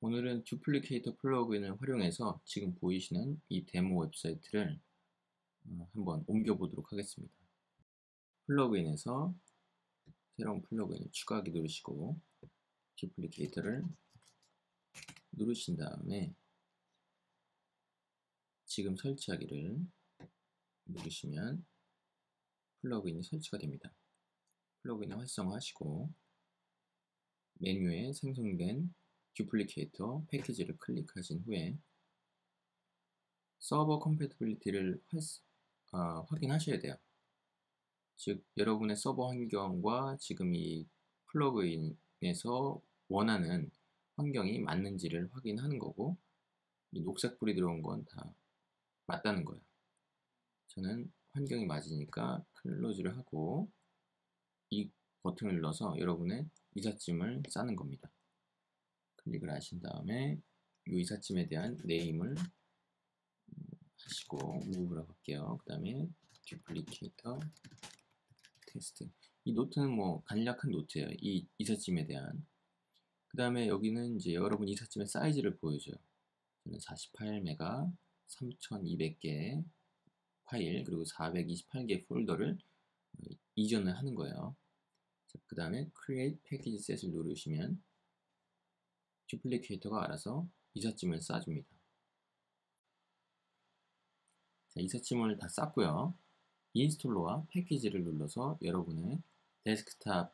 오늘은 듀플리케이터 플러그인을 활용해서 지금 보이시는 이 데모 웹사이트를 어, 한번 옮겨 보도록 하겠습니다. 플러그인에서 새로운 플러그인을 추가하기 누르시고 듀플리케이터를 누르신 다음에 지금 설치하기를 누르시면 플러그인이 설치가 됩니다. 플러그인을 활성화하시고 메뉴에 생성된 듀플리케이터 패키지를 클릭하신 후에 서버 컴패티빌리티를 어, 확인하셔야 돼요. 즉 여러분의 서버 환경과 지금 이 플러그인에서 원하는 환경이 맞는지를 확인하는 거고 이 녹색불이 들어온 건 다 맞다는 거예요. 저는 환경이 맞으니까 클로즈를 하고 이 버튼을 눌러서 여러분의 이삿짐을 싸는 겁니다. 클릭을 하신 다음에 이 이삿짐에 대한 네임을 하시고 무브라고 할게요. 그 다음에 듀플리케이터 테스트 이 노트는 뭐 간략한 노트예요. 이 이삿짐에 대한 그 다음에 여기는 이제 여러분 이삿짐의 사이즈를 보여줘요. 저는 48메가 3200개 파일 그리고 428개 폴더를 이전을 하는 거예요. 그 다음에 Create Package Set을 누르시면 듀플리케이터가 알아서 이삿짐을 싸줍니다. 자, 이삿짐을 다 쌌고요. 인스톨러와 패키지를 눌러서 여러분의 데스크탑에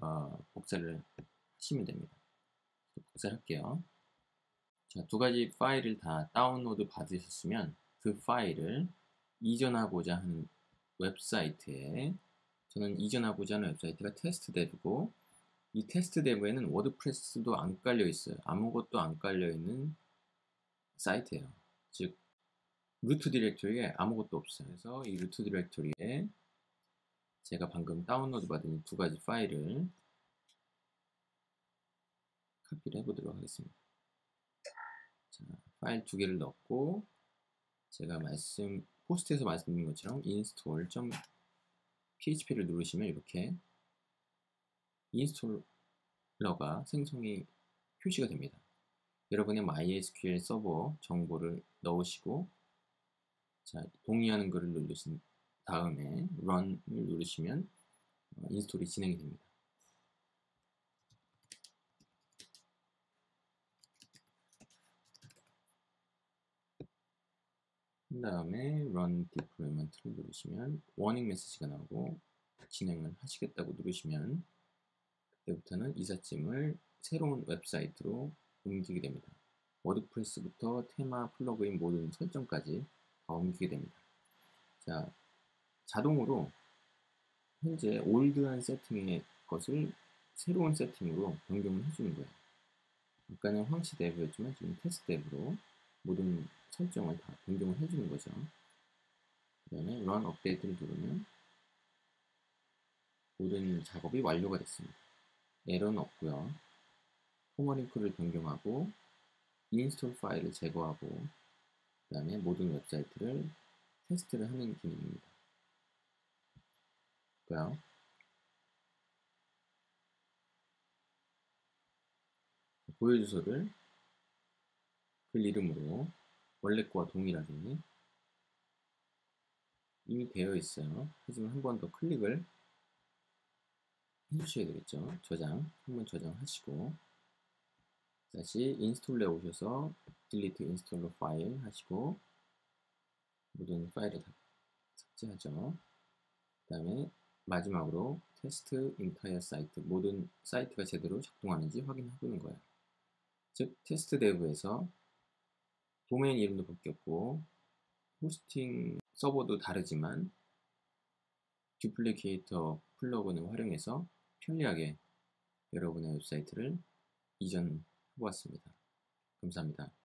어, 복사를 하시면 됩니다. 복사를 할게요. 자, 두 가지 파일을 다 다운로드 받으셨으면 그 파일을 이전하고자 하는 웹사이트에 저는 이전하고자 하는 웹사이트가 테스트 데브고 이 테스트 데브에는 워드프레스도 안 깔려 있어요. 아무것도 안 깔려 있는 사이트예요. 즉 루트 디렉토리에 아무것도 없어요. 그래서 이 루트 디렉토리에 제가 방금 다운로드 받은 두 가지 파일을 카피를 해보도록 하겠습니다. 자, 파일 두 개를 넣고 제가 말씀 포스트에서 말씀드린 것처럼 install.php를 누르시면 이렇게 인스톨러가 생성이 표시가 됩니다. 여러분의 MySQL 서버 정보를 넣으시고 자, 동의하는 것을 누르신 다음에 Run을 누르시면 어, 인스톨이 진행이 됩니다. 그 다음에 Run Deployment를 누르시면 워닝 메시지가 나오고 진행을 하시겠다고 누르시면 그 때부터는 이삿짐을 새로운 웹사이트로 옮기게 됩니다. 워드프레스부터 테마, 플러그인 모든 설정까지 다 옮기게 됩니다. 자, 자동으로 현재 올드한 세팅의 것을 새로운 세팅으로 변경을 해주는 거예요. 아까는 황치 데브였지만 지금 테스트 데브로 모든 설정을 다 변경을 해주는 거죠. 그 다음에 run 업데이트를 누르면 모든 작업이 완료가 됐습니다. 에러는 없고요. 포머링크를 변경하고 인스톨 파일을 제거하고 그 다음에 모든 웹사이트를 테스트를 하는 기능입니다. 볼까요? 보여 주소를 글 이름으로 원래 거와 동일하게 이미 되어 있어요. 하지만 한 번 더 클릭을 해주셔야 되겠죠. 저장, 한번 저장하시고 다시 인스톨에 오셔서 delete install 파일 하시고 모든 파일을 다 삭제하죠. 그 다음에 마지막으로 테스트 인타이어 사이트 모든 사이트가 제대로 작동하는지 확인해보는 거예요. 즉 테스트 데브에서 도메인 이름도 바뀌었고 호스팅 서버도 다르지만 듀플리케이터 플러그인을 활용해서 편리하게 여러분의 웹사이트를 이전해 보았습니다. 감사합니다.